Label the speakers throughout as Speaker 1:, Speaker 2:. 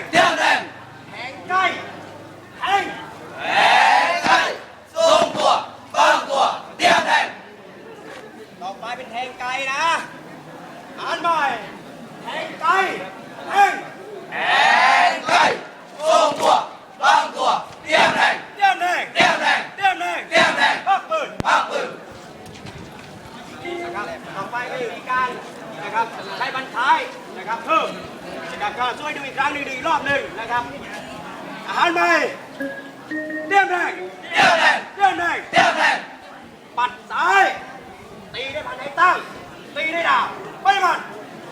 Speaker 1: ง
Speaker 2: เดี่ยวแดง
Speaker 1: แทงใกล้แทง
Speaker 2: แหงใกล้ทรงตัวบางตัวเดี่ยวแดง
Speaker 1: ต่อไปเป็นแทงไกลนะอ่านใหม่แทงไกลแทง
Speaker 2: แหงใกล้ทรงตัวบางตัวเดี่ยวแดง
Speaker 1: เดี่ยมแทง
Speaker 2: เดี่ยวแดง
Speaker 1: เดี่ยมแทง
Speaker 2: เดี่ยวแดง
Speaker 1: พักปืน
Speaker 2: ภาคปืน
Speaker 1: นะครับต่อไปก็อยู่ที่การนะครับใช้บันท้ายนะครับเพิ่ม นะครับก็ช่วยดูอีกครั้งหนึ่งดูอีกรอบหนึ่งนะครับ อาหารใหม่เดี่ยมแทง
Speaker 2: เดี่ยวแดง
Speaker 1: เดี่ยมแทง
Speaker 2: เดี่ยวแดง
Speaker 1: ปัดซ้าย ตีด้วยพันให้ตั้ง ตีด้วยดาบไปมัน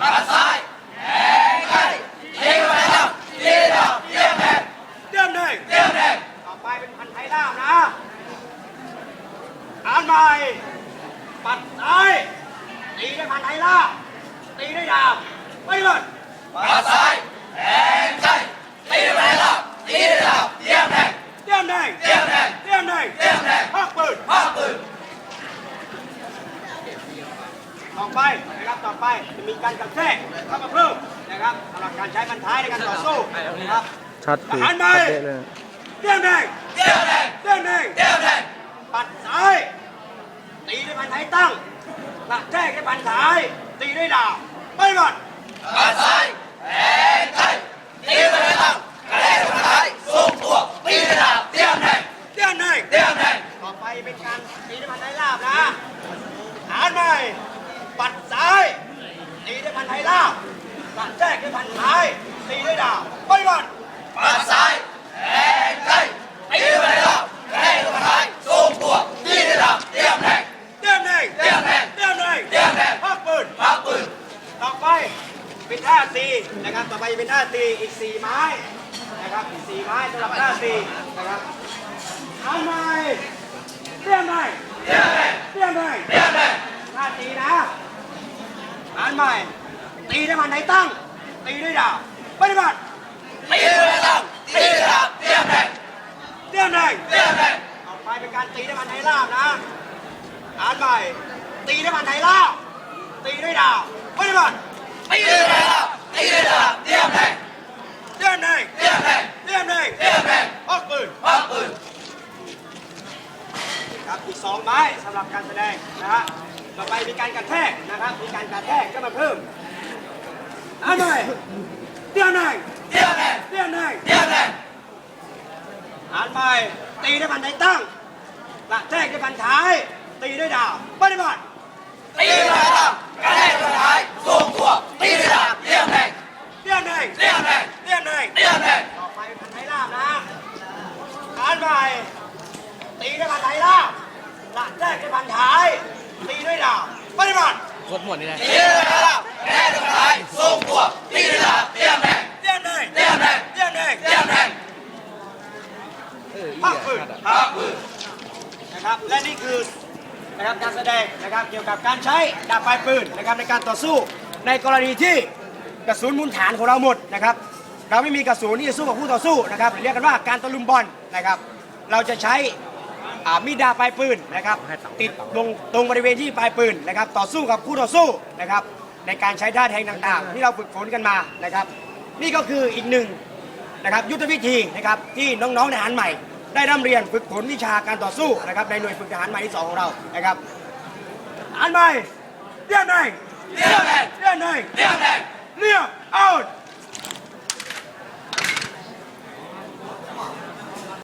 Speaker 2: ปัดซ้ายแหงใกล้ยิงไปแล้วยิงดาวเดี่ยวแดง
Speaker 1: เดี่ยมแทง
Speaker 2: เดี่ยวแดง
Speaker 1: ต่อไปเป็นพันไทยล่ามนะอ่านใหม่ปัดซ้ายตีด้วยพันไทยล่ามตีด้วยดาบไปมัน
Speaker 2: ปัดซ้ายแหงใกล้ตีไปแล้วตีดาวเดี่ยวแดง
Speaker 1: เดี่ยมแทง
Speaker 2: เดี่ยวแดง
Speaker 1: เดี่ยมแทง
Speaker 2: เดี่ยวแดง
Speaker 1: พักปืน
Speaker 2: ภาคปืน
Speaker 1: ต่อไปนะครับต่อไปจะมีการกระแทกเข้ามาเพิ่มนะครับสำหรับการใช้พันท้ายในการต่อสู้นะครับ
Speaker 3: ชัดคือ
Speaker 1: หัน
Speaker 3: เป๊ะเลย
Speaker 1: เดี่ยมแทง
Speaker 2: เดี่ยวแดง
Speaker 1: เดี่ยมแทง
Speaker 2: เดี่ยวแดง
Speaker 1: ปัดซ้ายตีด้วยพันท้ายตั้งกระแทกด้วยพันท้ายตีด้วยดาบไปมัน
Speaker 2: ปัดซ้ายแหงใกล้ตีไปแล้วกระแทกกระท้ายทรงตัวตีดาวเดี่ยวแดง
Speaker 1: เดี่ยม
Speaker 2: ด
Speaker 1: ปเป็นการตีด้วยพันท้าย ปัดซ้ายตีด้วยพันท้ายลาบกระแทกด้วยพันท้ายตีด้วยดาบไปก่อน
Speaker 2: ปัดซ้ายแหงใกล้ตีไปแล้วกระแทกกระท้ายทรงตัวตีดาวเดี่ยวแดง
Speaker 1: เดี่ยมแทง
Speaker 2: เดี่ยวแทง
Speaker 1: เดี่ยมแทง
Speaker 2: เดี่ยวแดง
Speaker 1: พักปืน
Speaker 2: ภาคปืน
Speaker 1: ต่อไป นท่าตีนะครับต่อไปเป็นท่าตีอีกสี่ไม้นะครับอีกสี่ไม้สำหรับท่าตีนะครับอ่านใหม่เดี่ยมแทง
Speaker 2: เดี่ยวแดง
Speaker 1: เดี่ยมแทง
Speaker 2: เดี่ยวแดง
Speaker 1: ท่าตีนะอ่านใหม่ตีด้วยมันไหนตั้งตีด้วยดาบปฏิบัติ
Speaker 2: ตีไปแล้วตีดาวเดี่ยวแดง
Speaker 1: เดี่ยมแทง
Speaker 2: เดี่ยวแดง
Speaker 1: ต่อไปเป็นการตีด้วยมันไหลาบนะอ่านใหม่ตีด้วยมันไหลาบตีด้วยดาบปฏิบัติ
Speaker 2: ตีไป แล้วตีดาวเดี่ยวแดง
Speaker 1: เดี่ยมแทง
Speaker 2: เดี่ยวแดง
Speaker 1: เดี่ยมแทง
Speaker 2: เดี่ยวแดง
Speaker 1: ออกปืน
Speaker 2: ภาคปืน
Speaker 1: ครับอีกสองไม้สำหรับการแสดงนะฮะต่อไปมีการกระแทกนะครับมีการกระแทกก็มาเพิ่มอ่านใหม่เดี่ยมแทง
Speaker 2: เดี่ยวแดง
Speaker 1: เดี่ยมแทง
Speaker 2: เดี่ยวแดง
Speaker 1: อ่านไปตีด้วยพันไทยตั้งกระแทกด้วยพันท้าย ตีด้วยดาบปฏิบัติ
Speaker 2: ตีไปแล้วกระแา
Speaker 1: นไปตีด้วยพันไทยลาบกระแทกด้วยพันท้ายตีด้วยดาบปฏิบัติ
Speaker 2: ตีไปแล้วกระแทกกระท้ายทรงตัวตีดาวเดี่ยวแดง
Speaker 1: เลี่ยมแดง
Speaker 2: เดี่ยวแดง
Speaker 1: เลี่ยมแดง
Speaker 2: เดี่ยวแดง
Speaker 1: ภาคปืน
Speaker 2: ภาคปืน
Speaker 1: นะครับและนี่คือนะครับการแสดงนะครับเกี่ยวกับการใช้ดาบปลายปืนนะครับในการต่อสู้ในกรณีที่กระสุนมูลฐานของเราหมดนะครับ เราไม่มีกระสุนที่จะสู้กับคู่ต่อสู้นะครับเรียกกันว่าการตะลุมบอลนะครับ เราจะใช้อ่ามีดดาบปลายปืนนะครับติดตรงตรงบริเวณที่ปลายปืนนะครับต่อสู้กับคู่ต่อสู้นะครับในการใช้ท่าแทงต่างๆ ที่เราฝึกฝนกันมานะครับ นี่ก็คืออีกหนึ่งนะครับยุทธวิธีนะครับที่น้องๆทหารใหม่ ได้ร่ำเรียนฝึกฝนวิชาการต่อสู้นะครับในหน่วยฝึกทหารใหม่ที่สองของเรานะครับทหารใหม่เรียนหน่อย
Speaker 2: เดี่ยวแดง
Speaker 1: เรียนหน่อย
Speaker 2: เดี่ยวแดง
Speaker 1: เรียกเอา